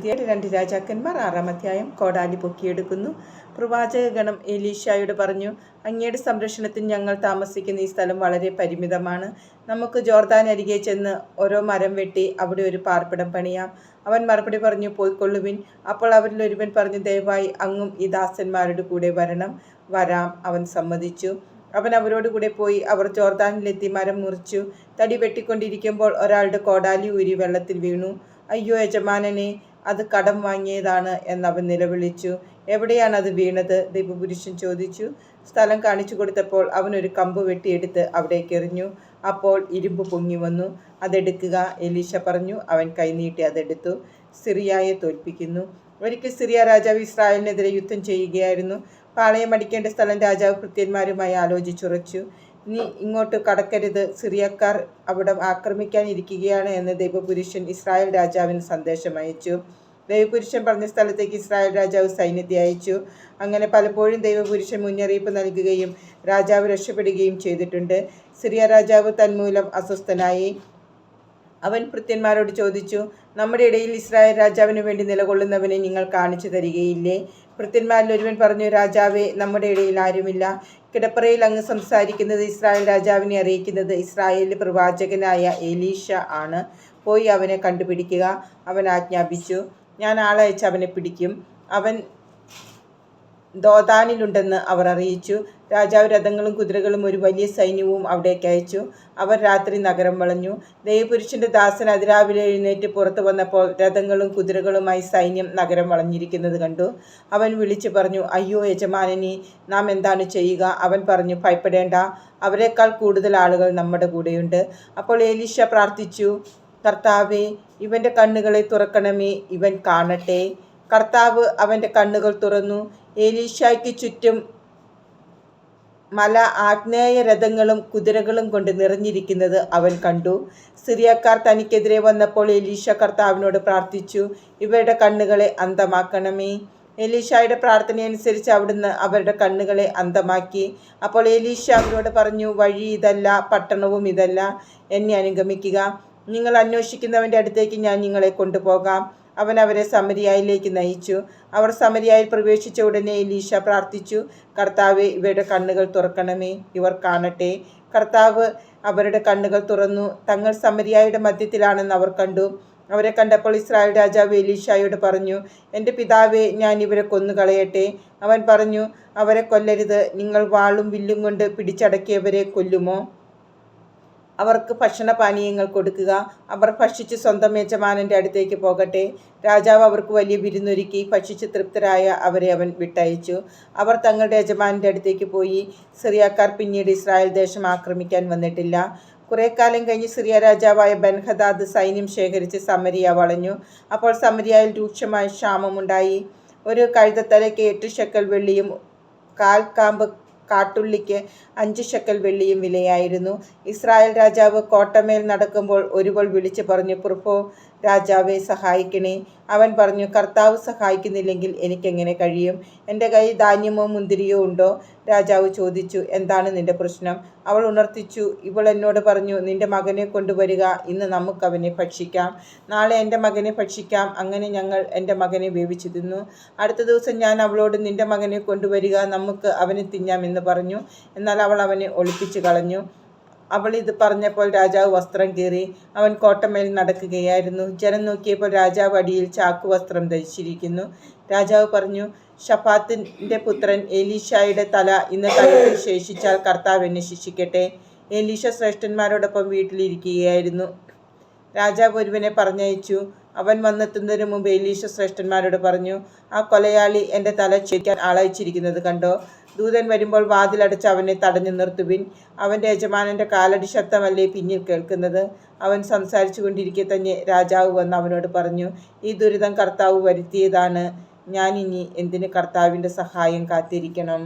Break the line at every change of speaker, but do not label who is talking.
ഇതിയായിട്ട് രണ്ട് രാജാക്കന്മാർ ആറാം അധ്യായം കോടാലി പൊക്കിയെടുക്കുന്നു. പ്രവാചക ഗണം എലീഷായോട് പറഞ്ഞു അങ്ങയുടെ സംരക്ഷണത്തിൽ ഞങ്ങൾ താമസിക്കുന്ന ഈ സ്ഥലം വളരെ പരിമിതമാണ്. നമുക്ക് ജോർദാൻ അരികെ ചെന്ന് ഓരോ മരം വെട്ടി അവിടെ ഒരു പാർപ്പിടം പണിയാം. അവൻ മറുപടി പറഞ്ഞു പോയിക്കൊള്ളുവിൻ. അപ്പോൾ അവരിൽ ഒരുവൻ പറഞ്ഞു ദയവായി അങ്ങും ഈ ദാസന്മാരുടെ കൂടെ വരണം. വരാം അവൻ സമ്മതിച്ചു. അവൻ അവരോട് കൂടെ പോയി അവർ ജോർദാനിലെത്തി മരം മുറിച്ചു. തടി വെട്ടിക്കൊണ്ടിരിക്കുമ്പോൾ ഒരാളുടെ കോടാലി ഊരി വെള്ളത്തിൽ വീണു. അയ്യോ യജമാനനെ അത് കടം വാങ്ങിയതാണ് എന്നവൻ നിലവിളിച്ചു. എവിടെയാണ് അത് വീണത്? ദൈവപുരുഷൻ ചോദിച്ചു. സ്ഥലം കാണിച്ചു കൊടുത്തപ്പോൾ അവൻ ഒരു കമ്പ് വെട്ടിയെടുത്ത് അവിടേക്ക് എറിഞ്ഞു. അപ്പോൾ ഇരുമ്പ് പൊങ്ങി വന്നു. അതെടുക്കുക എലീശ പറഞ്ഞു. അവൻ കൈനീട്ടി അതെടുത്തു. സിറിയായെ തോൽപ്പിക്കുന്നു. ഒരിക്കൽ സിറിയ രാജാവ് ഇസ്രായേലിനെതിരെ യുദ്ധം ചെയ്യുകയായിരുന്നു. പാളയം അടിക്കേണ്ട സ്ഥലം രാജാവ് കൃത്യന്മാരുമായി ആലോചിച്ചുറച്ചു. നീ ഇങ്ങോട്ട് കടക്കരുത്. സിറിയക്കാർ അവിടെ ആക്രമിക്കാനിരിക്കുകയാണ് എന്ന് ദൈവപുരുഷൻ ഇസ്രായേൽ രാജാവിന് സന്ദേശം അയച്ചു. ദൈവപുരുഷൻ പറഞ്ഞ സ്ഥലത്തേക്ക് ഇസ്രായേൽ രാജാവ് സൈന്യത്തെ അയച്ചു. അങ്ങനെ പലപ്പോഴും ദൈവപുരുഷൻ മുന്നറിയിപ്പ് നൽകുകയും രാജാവ് രക്ഷപ്പെടുകയും ചെയ്തിട്ടുണ്ട്. സിറിയ രാജാവ് തന്മൂലം അസ്വസ്ഥനായി. അവൻ ഭൃത്യന്മാരോട് ചോദിച്ചു നമ്മുടെ ഇടയിൽ ഇസ്രായേൽ രാജാവിന് വേണ്ടി നിലകൊള്ളുന്നവനെ നിങ്ങൾ കാണിച്ചു തരികയില്ലേ? ഭൃത്യന്മാരിൽ ഒരുവൻ പറഞ്ഞു രാജാവേ നമ്മുടെ ഇടയിൽ ആരുമില്ല. കിടപ്പറയിൽ അങ്ങ് സംസാരിക്കുന്നത് ഇസ്രായേൽ രാജാവിനെ അറിയിക്കുന്നത് ഇസ്രായേലിലെ പ്രവാചകനായ എലീഷ ആണ്. പോയി അവനെ കണ്ടുപിടിക്കുക. അവൻ ആജ്ഞാപിച്ചു ഞാൻ ആളയച്ച് അവനെ പിടിക്കും. അവൻ ദോതാനിലുണ്ടെന്ന് അവർ അറിയിച്ചു. രാജാവ് രഥങ്ങളും കുതിരകളും ഒരു വലിയ സൈന്യവും അവിടേക്ക് അയച്ചു. അവർ രാത്രി നഗരം വളഞ്ഞു. ദേവപുരുഷന്റെ ദാസൻ അതിരാവിലെ എഴുന്നേറ്റ് പുറത്തു വന്നപ്പോൾ രഥങ്ങളും കുതിരകളുമായി സൈന്യം നഗരം വളഞ്ഞിരിക്കുന്നത് കണ്ടു. അവൻ വിളിച്ചു പറഞ്ഞു അയ്യോ യജമാനനി നാം എന്താണ് ചെയ്യുക? അവൻ പറഞ്ഞു ഭയപ്പെടേണ്ട. അവരെക്കാൾ കൂടുതൽ ആളുകൾ നമ്മുടെ കൂടെയുണ്ട്. അപ്പോൾ ഏലീഷ പ്രാർത്ഥിച്ചു കർത്താവെ ഇവന്റെ കണ്ണുകളെ തുറക്കണമേ ഇവൻ കാണട്ടെ. കർത്താവ് അവന്റെ കണ്ണുകൾ തുറന്നു. ഏലീഷായ്ക്ക് ചുറ്റും മല ആഗ്നേയ രഥങ്ങളും കുതിരകളും കൊണ്ട് നിറഞ്ഞിരിക്കുന്നത് അവൻ കണ്ടു. സിറിയക്കാർ തനിക്കെതിരെ വന്നപ്പോൾ എലീഷ കർത്താവിനോട് പ്രാർത്ഥിച്ചു ഇവരുടെ കണ്ണുകളെ അന്തമാക്കണമേ എലീഷായുടെ പ്രാർത്ഥനയനുസരിച്ച് അവിടുന്ന് അവരുടെ കണ്ണുകളെ അന്തമാക്കി അപ്പോൾ എലീഷ അവരോട് പറഞ്ഞു വഴി ഇതല്ല പട്ടണവും ഇതല്ല. എന്നെ അനുഗമിക്കുക. നിങ്ങൾ അന്വേഷിക്കുന്നവന്റെ അടുത്തേക്ക് ഞാൻ നിങ്ങളെ കൊണ്ടുപോകാം. അവൻ അവരെ സമരിയായിലേക്ക് നയിച്ചു. അവർ സമരിയായിൽ പ്രവേശിച്ച ഉടനെ എലീഷ പ്രാർത്ഥിച്ചു കർത്താവ് ഇവരുടെ കണ്ണുകൾ തുറക്കണമേ ഇവർ കാണട്ടെ. കർത്താവ് അവരുടെ കണ്ണുകൾ തുറന്നു. തങ്ങൾ സമരിയായുടെ മധ്യത്തിലാണെന്ന് അവർ കണ്ടു. അവരെ കണ്ടപ്പോൾ ഇസ്രായേൽ രാജാവ് എലീഷായോട് പറഞ്ഞു എന്റെ പിതാവെ ഞാൻ ഇവരെ കൊന്നുകളയട്ടെ. അവൻ പറഞ്ഞു അവരെ കൊല്ലരുത്. നിങ്ങൾ വാളും വില്ലും കൊണ്ട് പിടിച്ചടക്കിയവരെ കൊല്ലുമോ? അവർക്ക് ഭക്ഷണപാനീയങ്ങൾ കൊടുക്കുക. അവർ ഭക്ഷിച്ച് സ്വന്തം യജമാനന്റെ അടുത്തേക്ക് പോകട്ടെ. രാജാവ് അവർക്ക് വലിയ വിരുന്നൊരുക്കി ഭക്ഷിച്ച് തൃപ്തരായ അവരെ അവൻ വിട്ടയച്ചു. അവർ തങ്ങളുടെ യജമാനന്റെ അടുത്തേക്ക് പോയി. സിറിയാക്കാർ പിന്നീട് ഇസ്രായേൽ ദേശം ആക്രമിക്കാൻ വന്നിട്ടില്ല. കുറേ കാലം കഴിഞ്ഞ് സിറിയ രാജാവായ ബൻഹദാദ് സൈന്യം ശേഖരിച്ച് സമരിയ വളഞ്ഞു. അപ്പോൾ സമരിയയിൽ രൂക്ഷമായ ക്ഷാമമുണ്ടായി. ഒരു കഴുതത്തലയ്ക്ക് എട്ട് ഷെക്കൽ വെള്ളിയും കാൽ കാമ്പ് കാട്ടുള്ളിക്ക് അഞ്ച് ശക്കൽ വെള്ളിയും വിലയായിരുന്നു. ഇസ്രായേൽ രാജാവ് കോട്ടമേൽ നടക്കുമ്പോൾ ഒരുവൾ വിളിച്ചു പറഞ്ഞു പുറപ്പോ രാജാവെ സഹായിക്കണേ. അവൻ പറഞ്ഞു കർത്താവ് സഹായിക്കുന്നില്ലെങ്കിൽ എനിക്കെങ്ങനെ കഴിയും? എന്റെ കയ്യിൽ ധാന്യമോ മുന്തിരിയോ ഉണ്ടോ? രാജാവ് ചോദിച്ചു എന്താണ് നിന്റെ പ്രശ്നം? അവൾ ഉണർത്തിച്ചു ഇവൾ എന്നോട് പറഞ്ഞു നിന്റെ മകനെ കൊണ്ടുവരിക ഇന്ന് നമുക്കവനെ ഭക്ഷിക്കാം. നാളെ എന്റെ മകനെ ഭക്ഷിക്കാം. അങ്ങനെ ഞങ്ങൾ എന്റെ മകനെ വേവിച്ചു തിന്നു. അടുത്ത ദിവസം ഞാൻ അവളോട് നിന്റെ മകനെ കൊണ്ടുവരിക നമുക്ക് അവനെ തിന്നാം എന്ന് പറഞ്ഞു. എന്നാൽ അവൾ അവനെ ഒളിപ്പിച്ചു കളഞ്ഞു. അവൾ ഇത് പറഞ്ഞപ്പോൾ രാജാവ് വസ്ത്രം കീറി അവൻ കോട്ടമേൽ നടക്കുകയായിരുന്നു. ജനം നോക്കിയപ്പോൾ രാജാവ് അടിയിൽ ചാക്കു വസ്ത്രം ധരിച്ചിരിക്കുന്നു. രാജാവ് പറഞ്ഞു ഷഫാത്തിന്റെ പുത്രൻ എലീഷായുടെ തല ഇന്ന് കഴുത്തിൽ ശേഷിച്ചാൽ കർത്താവ് എന്നെ ശിക്ഷിക്കട്ടെ. എലീഷ ശ്രേഷ്ഠന്മാരോടൊപ്പം വീട്ടിലിരിക്കുകയായിരുന്നു. രാജാവ് ഒരുവനെ പറഞ്ഞയച്ചു. അവൻ വന്നെത്തുന്നതിന് മുമ്പ് എലീഷ ശ്രേഷ്ഠന്മാരോട് പറഞ്ഞു ആ കൊലയാളി എന്റെ തല ചേക്കാൻ ആളയച്ചിരിക്കുന്നത് കണ്ടോ? ദൂതൻ വരുമ്പോൾ വാതിലടച്ച് അവനെ തടഞ്ഞു നിർത്തുവിൻ. അവന്റെ യജമാനന്റെ കാലടി ശബ്ദമല്ലേ പിന്നിൽ കേൾക്കുന്നത്? അവൻ സംസാരിച്ചു കൊണ്ടിരിക്കെ തന്നെ രാജാവ് വന്ന് അവനോട് പറഞ്ഞു ഈ ദുരിതം കർത്താവ് വരുത്തിയതാണ്. ഞാനിനി എന്തിന് കർത്താവിന്റെ സഹായം കാത്തിരിക്കണം?